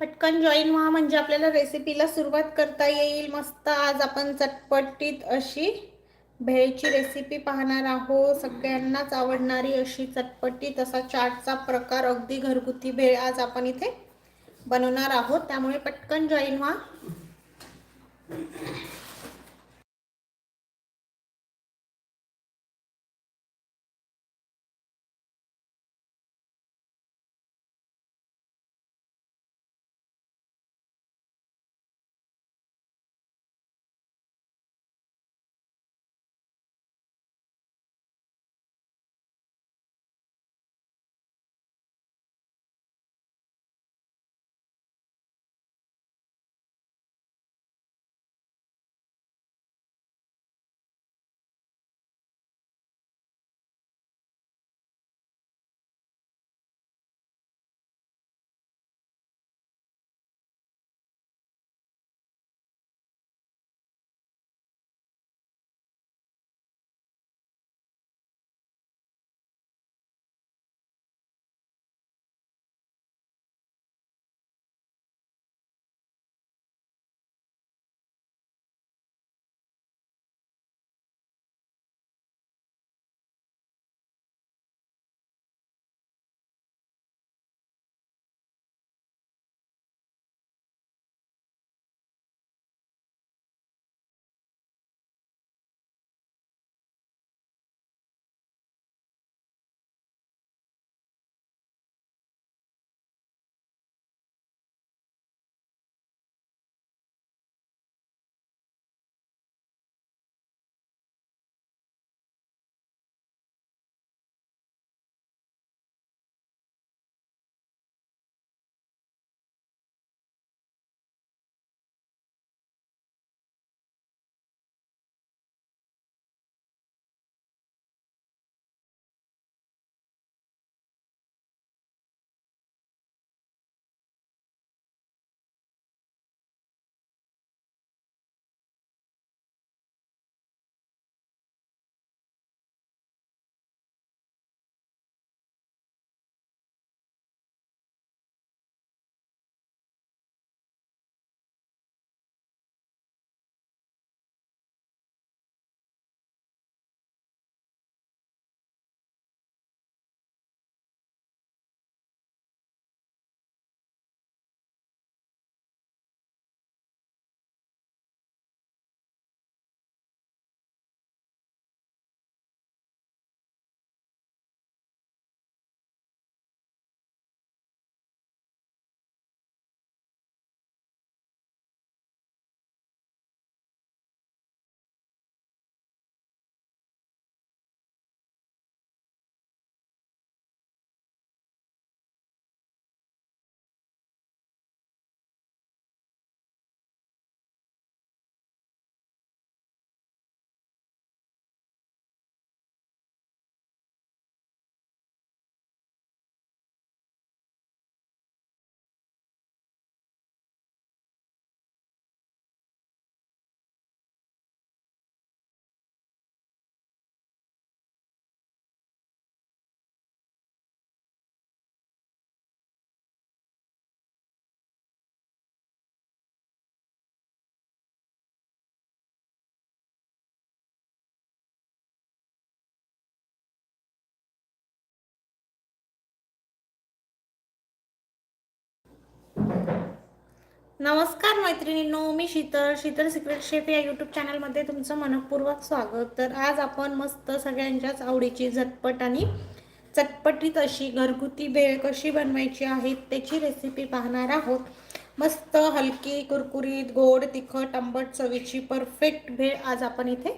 पटकन जॉईन व्हा म्हणजे आपल्याला रेसिपीला सुरुवात करता येईल. मस्त आज आपण चटपटीत अशी भेळची रेसिपी पाहणार आहोत. सगळ्यांनाच आवडणारी अशी चटपटीत असा चाटचा प्रकार अगदी घरगुती भेळ आज आपण इथे बनवणार आहोत. त्यामुळे पटकन जॉईन व्हा. नमस्कार मैत्रिणींनो मी शीतल. शीतल सिक्रेट शेफ या यूट्यूब चॅनलमध्ये तुमचं मनपूर्वक स्वागत. तर आज आपण मस्त सगळ्यांच्याच आवडीची झटपट आणि चटपटीत अशी घरगुती भेळ कशी बनवायची आहे त्याची रेसिपी पाहणार आहोत. मस्त हलकी कुरकुरीत गोड तिखट आंबट चवीची परफेक्ट भेळ आज आपण इथे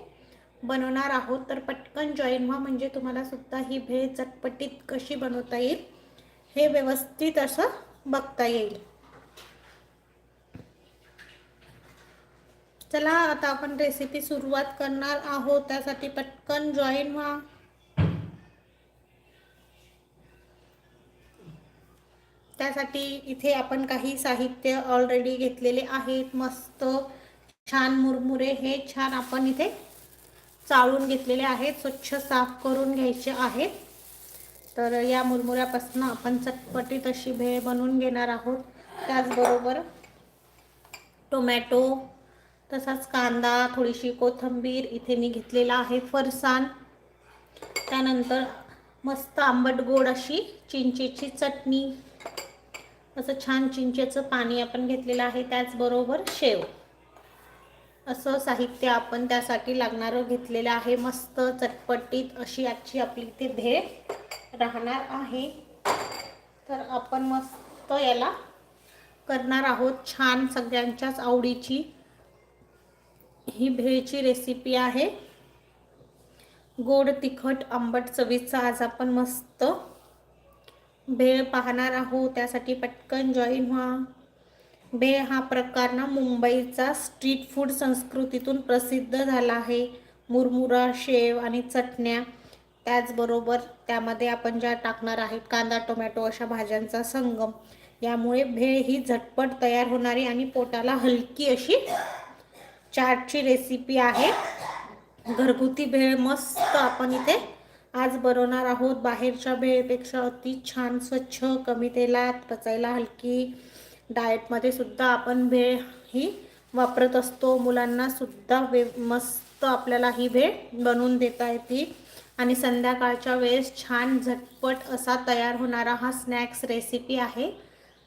बनवणार आहोत. तर पटकन जॉईन व्हा म्हणजे तुम्हाला सुद्धा ही भेळ चटपटीत कशी बनवता येईल हे व्यवस्थित असं बघता येईल. चला आता आपण रेसिपी सुरुवात करणार आहोत. त्यासाठी पटकन जॉईन व्हा. त्यासाठी इथे आपण काही साहित्य ऑलरेडी घेतलेले आहेत. मस्त छान मुरमुरे. हे छान आपण इथे चाळून घेतलेले आहेत. स्वच्छ साफ करून घ्यायचे आहेत. तर या मुरमुऱ्यापासून आपण चटपटीत अशी भेळ बनवून घेणार आहोत. त्याचबरोबर टोमॅटो तसाच कांदा थोडीशी कोथिंबीर इथे मी घेतलेला आहे फरसाण. त्यानंतर मस्त आंबट गोड अशी चिंचेची चटणी. असं छान चिंचेचं पाणी आपण घेतलेलं आहे त्याचबरोबर शेव. असं साहित्य आपण त्यासाठी लागणारं घेतलेलं आहे. मस्त चटपटीत अशी आजची आपली इथे भेळ राहणार आहे. तर आपण मस्त याला करणार आहोत छान सगळ्यांच्याच आवडीची ही भेळची रेसिपी आहे. गोड तिखट आंबट चवीचा आज आपण मस्त भेळ पाहणार आहोत. त्यासाठी पटकन जॉईन व्हा. भेळ हा प्रकार ना मुंबईचा स्ट्रीट फूड संस्कृतीतून प्रसिद्ध झाला आहे. मुरमुरा शेव आणि चटण्या त्याचबरोबर त्यामध्ये आपण ज्या टाकणार आहेत कांदा टोमॅटो अशा भाज्यांचा संगम यामुळे भेळ ही झटपट तयार होणारी आणि पोटाला हलकी अशी चाटची रेसिपी आहे. घरगुती भेळ मस्त आपण इथे आज बनवणार आहोत. बाहेरच्या भेळपेक्षा अति छान स्वच्छ कमी तेलात पचायला हलकी. डाएटमध्ये सुद्धा आपण भेळ ही वापरत असतो. मुलांना सुद्धा वे मस्त आपल्याला ही भेळ बनवून देता येते. आणि संध्याकाळच्या वेळेस छान झटपट असा तयार होणारा हा स्नॅक्स रेसिपी आहे.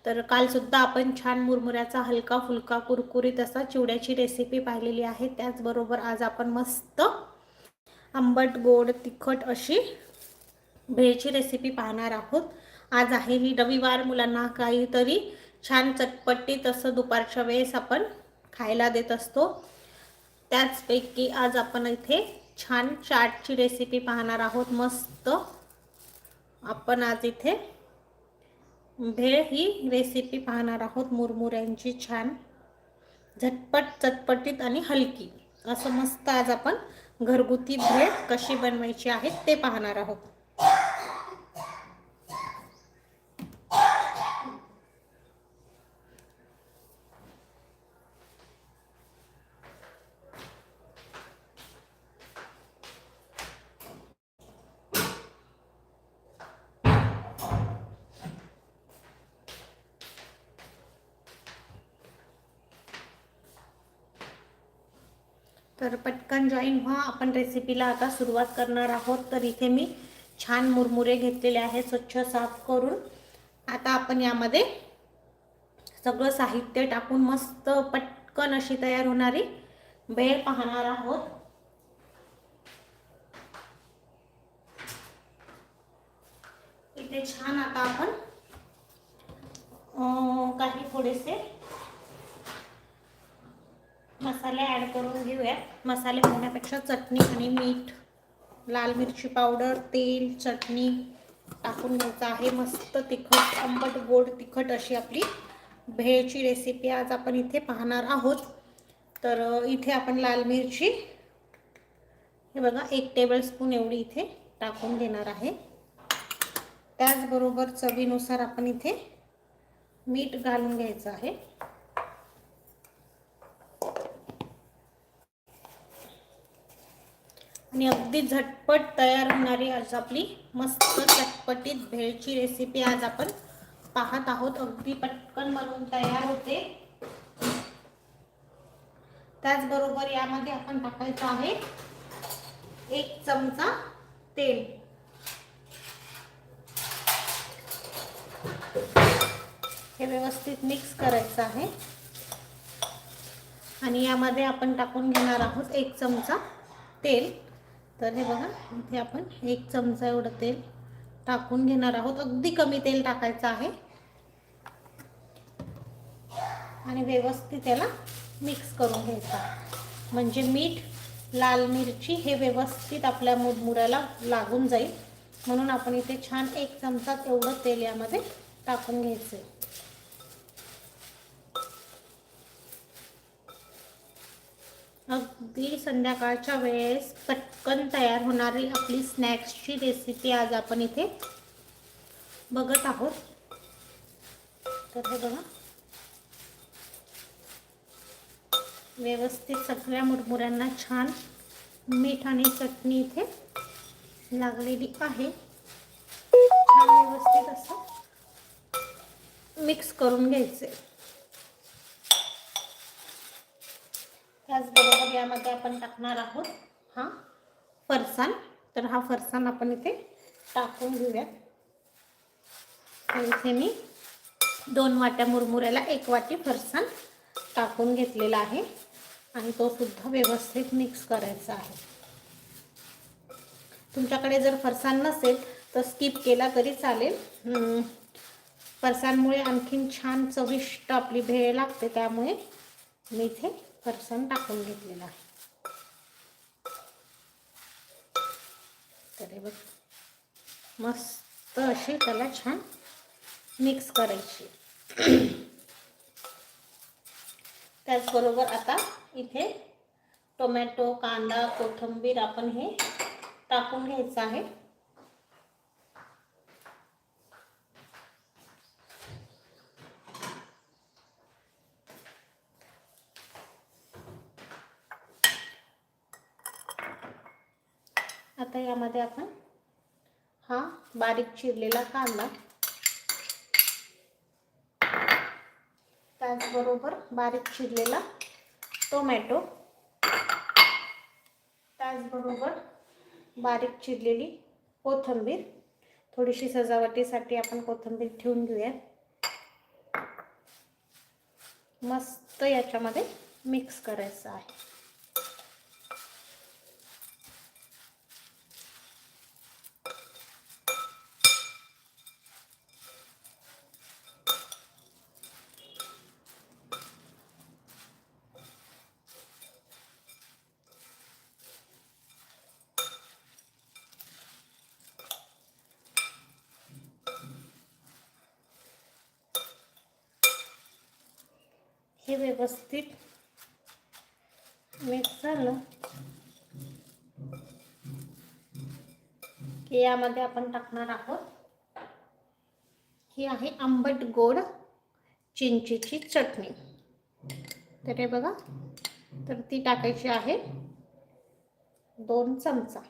तर कालसुद्धा आपण छान मुरमुऱ्याचा हलका फुलका कुरकुरीत असा चिवड्याची रेसिपी पाहिलेली आहे. त्याचबरोबर आज आपण मस्त आंबट गोड तिखट अशी भेळची रेसिपी पाहणार आहोत. आज आहे ही रविवार मुलांना काहीतरी छान चटपटीत असं दुपारच्या वेळेस आपण खायला देत असतो. त्याचपैकी आज आपण इथे छान चाटची रेसिपी पाहणार आहोत. मस्त आपण आज इथे भेळ ही रेसिपी पाहणार आहोत मुरमुऱ्यांची छान. झटपट चटपटीत आणि हलकी. असं मस्त आज आपण घरगुती भेळ कशी बनवायची आहे ते पाहणार आहोत. तर जॉईन व्हा. आपण रेसिपीला आता सुरुवात करणार आहोत. तर इथे मी छान मुरमुरे घेतलेले आहे स्वच्छ साफ करून. आता आपण यामध्ये सगळं साहित्य टाकून मस्त पटकन अशी तयार होणारी भेळ पाहणार आहोत. इथे छान आता आपण काही थोडेसे मसाले ॲड करून घेऊयात. मसाले म्हणण्यापेक्षा चटणी आणि मीठ लाल मिरची पावडर तेल चटणी टाकून घ्यायचं आहे. मस्त तिखट आंबट गोड तिखट अशी आपली भेळची रेसिपी आज आपण इथे पाहणार आहोत. तर इथे आपण लाल मिरची हे बघा एक टेबलस्पून एवढी इथे टाकून घेणार आहे. त्याचबरोबर चवीनुसार आपण इथे मीठ घालून घ्यायचं आहे. आणि अगदी झटपट तयार होणारी आज आपली मस्त चटपटीत भेळची रेसिपी आज आपण पाहत आहोत. अगदी पटकन बनवून तयार होते. त्याचबरोबर यामध्ये आपण टाकायचं आहे एक चमचा तेल. हे व्यवस्थित मिक्स करायचं आहे. आणि यामध्ये आपण टाकून घेणार आहोत एक चमचा तेल. तर हे बघा इथे आपण एक चमचा एवढं तेल टाकून घेणार आहोत. अगदी कमी तेल टाकायचं आहे. आणि व्यवस्थित त्याला मिक्स करून घ्यायचा म्हणजे मीठ लाल मिरची हे व्यवस्थित आपल्या मुरमुऱ्याला लागून जाईल. म्हणून आपण इथे छान एक चमचा एवढं तेल यामध्ये टाकून घ्यायचं अगदी संध्याकाळच्या वेळेस पटकन तयार होणारी आपली स्नॅक्सची रेसिपी आज आपण इथे बघत आहोत. तर हे बघा. व्यवस्थित सगळ्या मुरमुऱ्यांना छान मीठ आणि चटणी इथे लागलेली आहे. छान व्यवस्थित असं मिक्स करून घ्यायचे. त्याचबरोबर यामध्ये आपण टाकणार आहोत हा फरसाण. तर हा फरसाण आपण इथे टाकून घेऊयात. इथे मी दोन वाट्या मुरमुऱ्याला एक वाटी फरसाण टाकून घेतलेला आहे आणि तो सुद्धा व्यवस्थित मिक्स करायचा आहे. तुमच्याकडे जर फरसाण नसेल तर स्किप केला तरी चालेल. फरसाणमुळे आणखीन छान चविष्ट आपली भेळ लागते त्यामुळे मी इथे फरसाण टाकून घेतलेला. आहे तर हे बघ मस्त अशी त्याला छान मिक्स करायची. त्याचबरोबर आता इथे टोमॅटो कांदा कोथिंबीर आपण हे टाकून घ्यायचं आहे आता यामध्ये आपण हा बारीक चिरलेला कांदा. त्याचबरोबर बारीक चिरलेला टोमॅटो. त्याचबरोबर बारीक चिरलेली कोथिंबीर. थोडीशी सजावटीसाठी आपण कोथिंबीर ठेवून घेऊया. मस्त याच्यामध्ये मिक्स करायचं आहे. हे व्यवस्थित मिक्स झालं. की यामध्ये आपण टाकणार आहोत. ही आहे आंबट गोड चिंचीची चटणी. तर हे बघा तर ती टाकायची आहे दोन चमचा.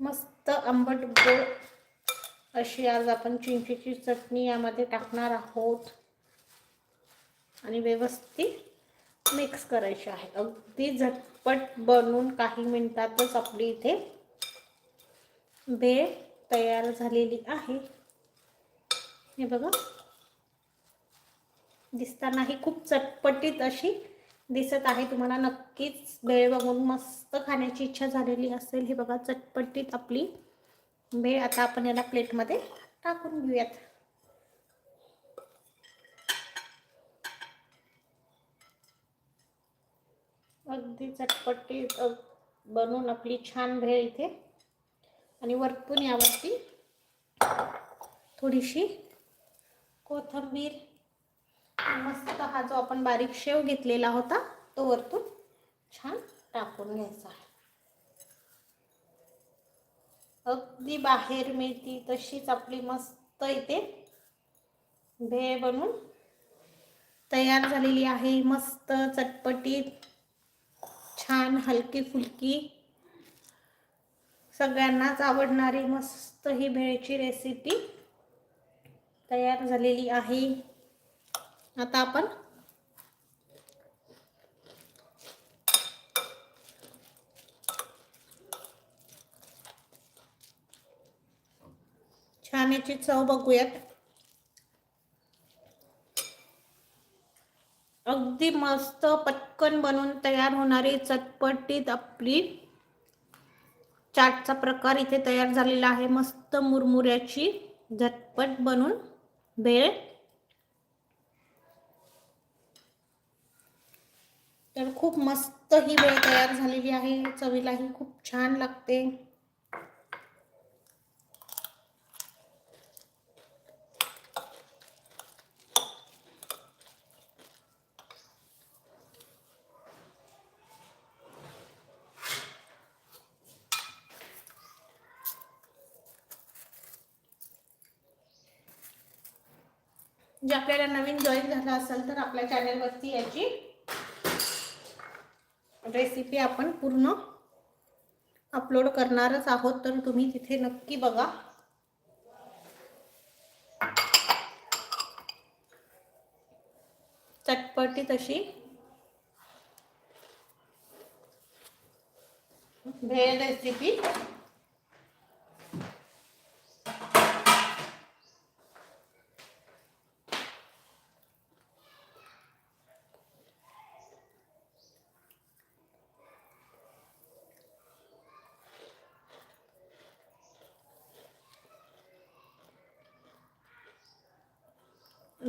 मस्त आंबट गोड अशी आज आपण चिंचेची चटणी यामध्ये टाकणार आहोत. आणि व्यवस्थित मिक्स करायचे आहे अगदी झटपट बनवून काही मिनिटातच आपली इथे भेळ तयार झालेली आहे. हे बघा. दिसताना ही खूप चटपटीत अशी दिसत आहे. तुम्हाला नक्कीच भेळ बघून मस्त खाण्याची इच्छा झालेली असेल. हे बघा चटपटीत आपली भेळ आता आपण याला प्लेटमध्ये टाकून घेऊयात. अगदी चटपटीत अग- बनवून आपली छान भेळ इथे. आणि वरतून यावरती थोडीशी कोथिंबीर. मस्त हा जो आपण बारीक शेव घेतलेला होता तो वरतून छान टाकून घ्यायचा. अगदी बाहेर मिळती तशीच आपली मस्त इथे भेळ बनून तयार झालेली आहे. मस्त चटपटीत. छान हलकी फुलकी. सगळ्यांनाच आवडणारी मस्त ही भेळची रेसिपी तयार झालेली आहे. आता आपण छान याची चव बघूयात. अगदी मस्त पटकन बनवून तयार होणारी चटपटीत आपली चाटचा प्रकार इथे तयार झालेला आहे. मस्त मुरमुऱ्याची झटपट बनून भेळ तर खूप मस्त ही वेळ तयार झालेली आहे. चवीलाही खूप छान लागते. जे आपल्याला नवीन जॉईन झाला असेल तर आपल्या चॅनलवरती याची रेसिपी आपण पूर्ण अपलोड करणारच आहोत. तर तुम्ही तिथे नक्की बघा. चटपटी तशी. भेळ रेसिपी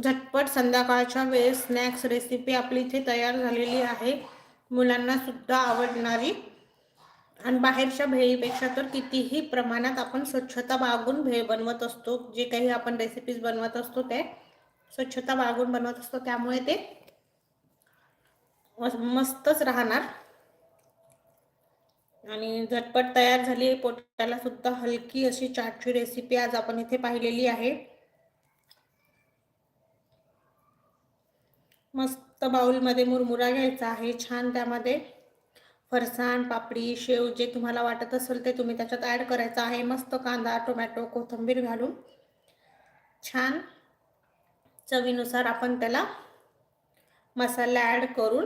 झटपट संध्याकाळच्या वेळेस स्नॅक्स रेसिपी आपली इथे तयार झालेली आहे. मुलांना सुद्धा आवडणारी. आणि बाहेरच्या भेळीपेक्षा तर कितीही प्रमाणात आपण स्वच्छता बाळगून भेळ बनवत असतो. जे काही आपण रेसिपीज बनवत असतो ते स्वच्छता बाळगून बनवत असतो. त्यामुळे ते मस्तच राहणार. आणि झटपट तयार झाली पोटाला सुद्धा हलकी अशी चाटची रेसिपी आज आपण इथे पाहिलेली आहे. मस्त बाउलमध्ये मुरमुरा घ्यायचा आहे छान त्यामध्ये. फरसाण पापडी शेव जे तुम्हाला वाटत असेल ते तुम्ही त्याच्यात ॲड करायचं आहे. मस्त कांदा टोमॅटो कोथिंबीर घालून. छान चवीनुसार आपण त्याला मसाला ॲड करून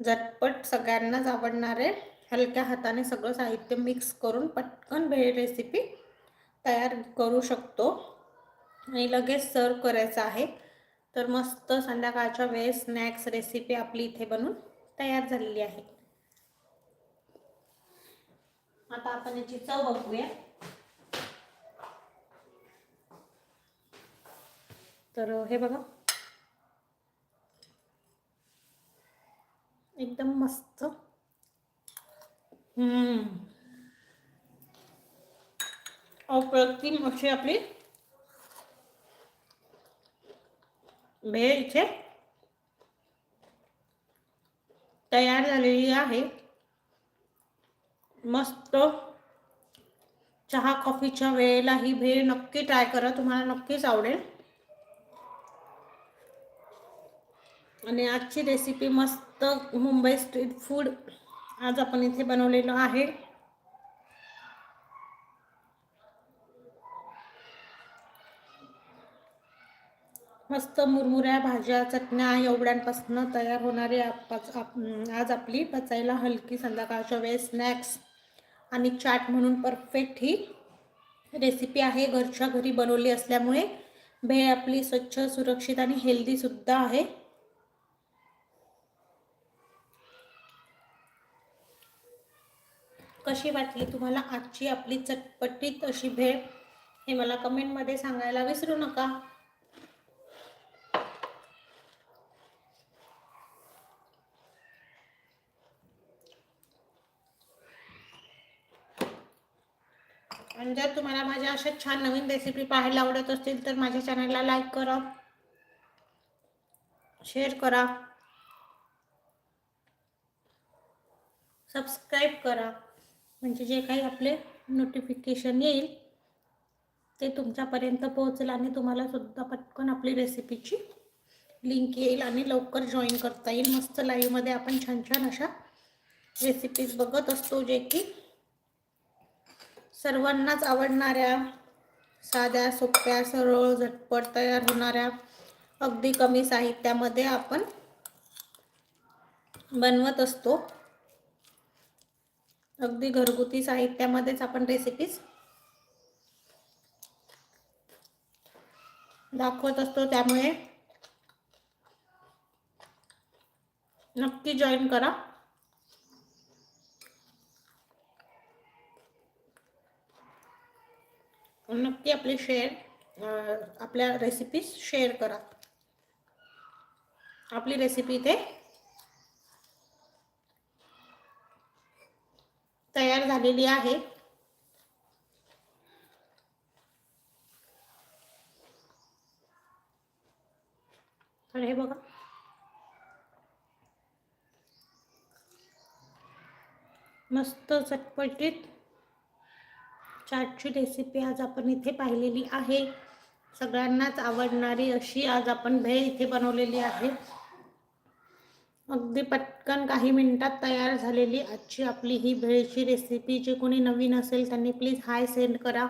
झटपट सगळ्यांनाच आवडणारे हलक्या हाताने सगळं साहित्य मिक्स करून पटकन भेळ रेसिपी तयार करू शकतो. आणि लगेच सर्व करायचं आहे. तर मस्त संध्याकाळच्या वेळेस स्नॅक्स रेसिपी आपली इथे बनून तयार झालेली आहे. आता आपण याची चव बघूया. तर हे बघा. एकदम मस्त. हम्म. अप्रतिम अशी आपली भेळ इथे तयार झालेली आहे. मस्त चहा कॉफीच्या वेळेला ही भेळ नक्की ट्राय करा तुम्हाला नक्कीच आवडेल. आणि आजची रेसिपी मस्त मुंबई स्ट्रीट फूड आज आपण इथे बनवलेलं आहे. मस्त मुरमुऱ्या भाज्या चटण्या एवढ्यांपासून तयार होणारी आज आपली पचायला हलकी संध्याकाळच्या वेळेस स्नॅक्स आणि चाट म्हणून परफेक्ट ही रेसिपी आहे. घरच्या घरी बनवली असल्यामुळे भेळ आपली स्वच्छ सुरक्षित आणि हेल्दीसुद्धा आहे. कशी वाटली तुम्हाला आजची आपली चटपटीत अशी भेळ? हे मला कमेंटमध्ये सांगायला विसरू नका. आणि जर तुम्हाला माझ्या अशा छान नवीन रेसिपी पाहायला आवडत असतील तर माझ्या चॅनलला लाईक करा. शेअर करा. सबस्क्राईब करा. म्हणजे जे काही आपले नोटिफिकेशन येईल ते तुमच्यापर्यंत पोहोचेल आणि तुम्हाला सुद्धा पटकन आपली रेसिपीची लिंक येईल आणि लवकर जॉईन करता येईल. मस्त लाईव्हमध्ये आपण छान छान अशा रेसिपीज बघत असतो जे की सर्वांनाच आवडणाऱ्या साध्या सोप्या सरळ झटपट तयार होणाऱ्या अगदी कमी साहित्यामध्ये आपण बनवत असतो. अगदी घरगुती साहित्यामध्येच आपण रेसिपीज दाखवत असतो. त्यामुळे नक्की जॉईन करा. नक्की आपले शेअर आपल्या रेसिपीज शेअर करा. आपली रेसिपी इथे तयार झालेली आहे. तर हे बघा. मस्त चटपटीत चाटची रेसिपी आज आपण इथे पाहिलेली आहे. सगळ्यांनाच आवडणारी अशी आज आपण भेळ इथे बनवलेली आहे. अगदी पटकन काही मिनिटात तयार झालेली आजची आपली ही भेळची रेसिपी जे कोणी नवीन असेल त्यांनी प्लीज हाय सेंड करा.